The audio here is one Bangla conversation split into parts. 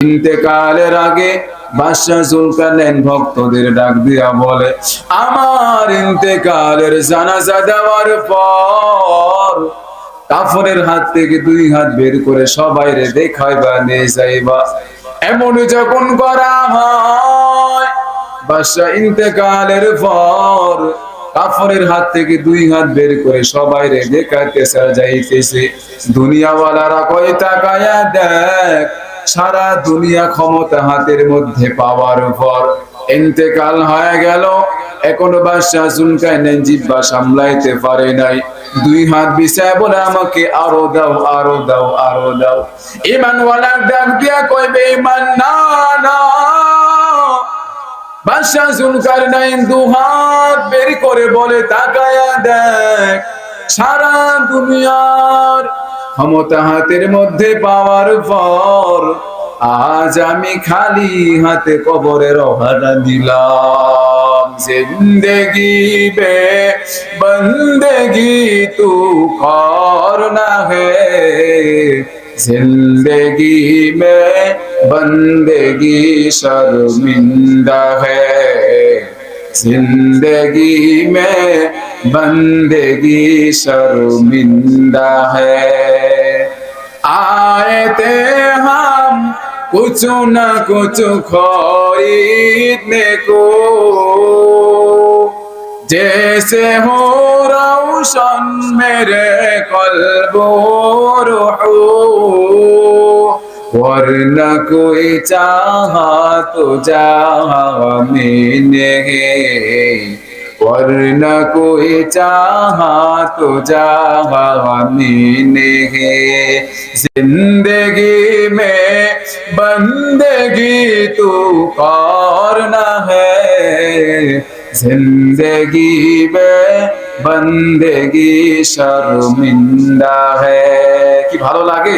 ইন্তেকালের আগে বাদশাহ জুলকারনাইন ভক্তদের ডাক দিয়া বলে, আমার জানাজা দেওয়ার পর কাফনের হাত থেকে দুই হাত বের করে সবাই রে দেখাইবা, নিয়ে যাইবা। এমন যখন করা হয়, বাদশাহ ইন্তেকালের পর হাত থেকে দুই হাত বের করে সবাই রে দেখাইতে যাইতেছে। দুনিয়াওয়ালারা কয়, তাকায়া দেখ সারা দুনিয়া ক্ষমতা হাতের মধ্যে পাওয়ার পর ইন্তেকাল হয়ে গেল। এখনও বাদশাহ জুলকারনাইন জিব্বা সামলাইতে পারে নাই। দুই হাত বিছায় বলে আমাকে আরও দাও আরও দাও আরও দাও। ইমানওয়ালা ডাক দিয়া কইবে, ইমান না না। বাদশাহ জুলকারনাইন দু হাত বের করে বলে, তাকায়া দেখ, সারা দুনিয়ার ক্ষমতা হাতের মধ্যে পাওয়ার পর আজ আমি খালি হাতে কবরের রহানা দিলাম। জিন্দেগি বে, বন্দেগি তু কর না হে। জিন্দেগি মে, বন্দেগি শর্মিন্দা হে। জিন্দেগি মে بندگی شرمندہ ہے آئے تھے ہم کچھ نہ کچھ خریدنے کو جیسے ہو روشن میرے قلب و روح ورنہ کوئی چاہا تو جہاں میں نہیں वरना कोई चाहा तो जहा मैंने जिंदगी में बंदगी तू करना है जिंदगी में बंदगी शर्मिंदा है কি ভালো লাগে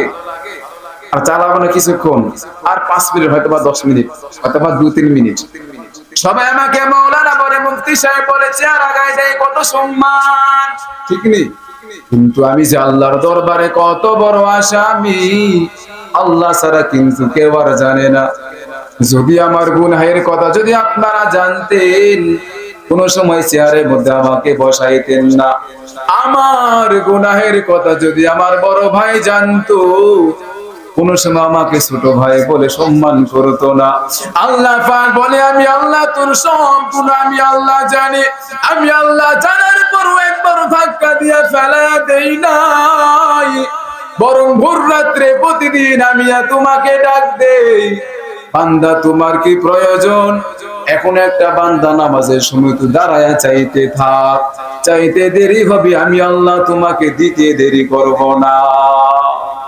আর চালাবো না কিছুক্ষণ আর পাঁচ মিনিট হয়তো বা দশ মিনিট হয়তো বা দু তিন মিনিট সবাই আমাকে মৌলানা বলে মুফতি সাহেব বলেছে আর আগায় কত সম্মান। ঠিক নেই? কিন্তু আমি যে আল্লাহর দরবারে কত বড় আসামি আল্লাহ ছাড়া কিন্তু কেউ আর জানে না। যদি আমার গুনাহের কথা যদি আপনারা জানতেন, কোন সময় চেয়ারের মধ্যে আমাকে বসাইতেন না। আমার গুনাহের কথা যদি আমার বড় ভাই জানতো কোন সময় আমাকে ছোট ভাই বলে সম্মান করতো না। আল্লাহ পাক বলে, আমি আল্লাহ তোর সম্পূর্ণ, আমি আল্লাহ জানি। আমি আল্লাহ জানার পরও একবার ধাক্কা দিয়ে ফেলা দেই নাই। বরং ভোর রাত্রে প্রতিদিন আমি তোমাকে ডাক দেই। বান্দা, তোমার কি প্রয়োজন? এখন একটা বান্দা নামাজের সময় তো দাঁড়ায়া চাইতে থাক। চাইতে দেরি হবে, আমি আল্লাহ তোমাকে দিতে দেরি করব না।